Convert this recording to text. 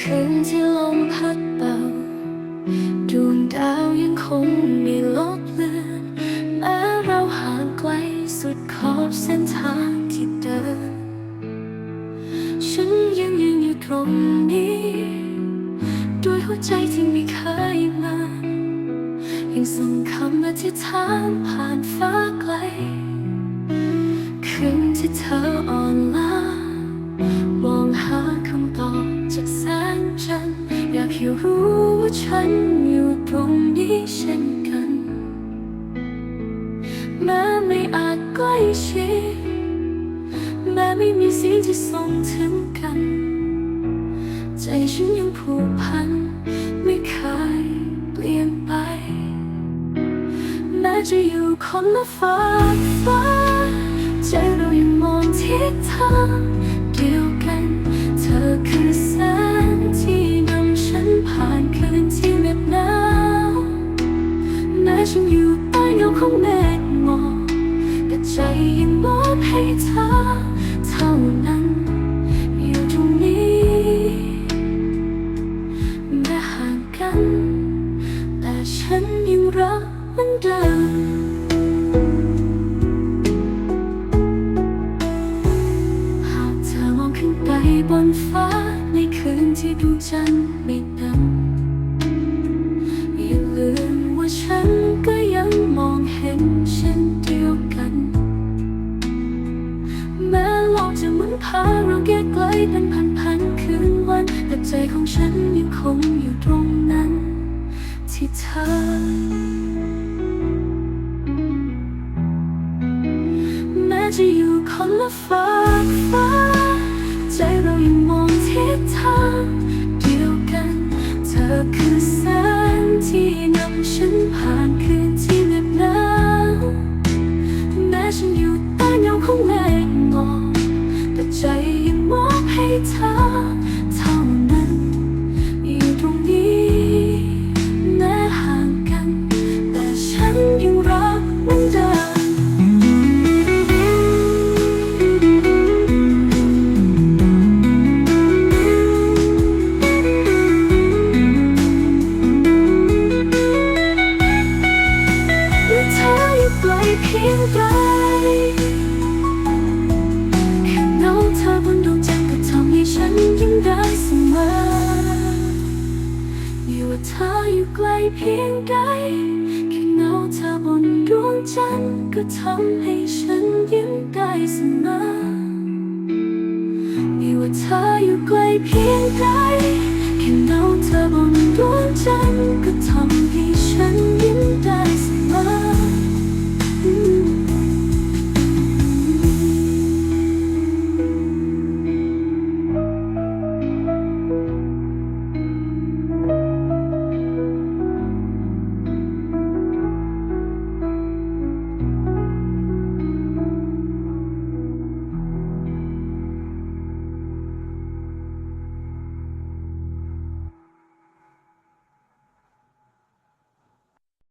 คืนที่ลมพัดเบา ดวงดาวยังคงมีลบเลือนแม้เราห่างไกลสุดขอบเส้นทางที่เดิน ฉันยังยืนอยู่ตรงนี้ ด้วยหัวใจที่ไม่เคยมายังส่งคำมาที่ฐานผ่านฟ้าไกล คืนที่เธออ่อนล้า ฉันอยู่ตรงนี้เช่นกัน แม้ไม่อาจใกล้ชิดแม้ไม่มีสียงที่ส่งถึงกัน ใจฉันยังผูกพัน ไม่เคยเปลี่ยนไป แม้จะอยู่คนละฟ้าฟ้า ของเมฆหมอกแต่ใจยังมอบให้เธอเท่านั้น อยู่ตรงนี้แม้ห่างกัน แต่ฉันยังรักเหมือนเดิมหากเธอมองขึ้นไปบนฟ้าในคืนที่ดวงจันทร์ไม่ เป็นพันพันคืนวัน แต่ใจของฉันยังคงอยู่ตรงนั้น ที่เธอ แม้จะอยู่คนละฟ้าฟ้า ใจเรายังมองทิศทางเดียวกัน เธอคือแสงที่นำฉันผ่านคืนที่เหน็บหนาวแม้ฉันอยู่ใต้เงาของเมฆหมอกแต่ใจ เธอ ว่าเธออยู่ไกลเพียงใดแค่เงาเธอบนดวงจันทร์ก็ทำให้ฉันยิ้มได้เสมอไม่ว่าเธออยู่ไกลเพียงใด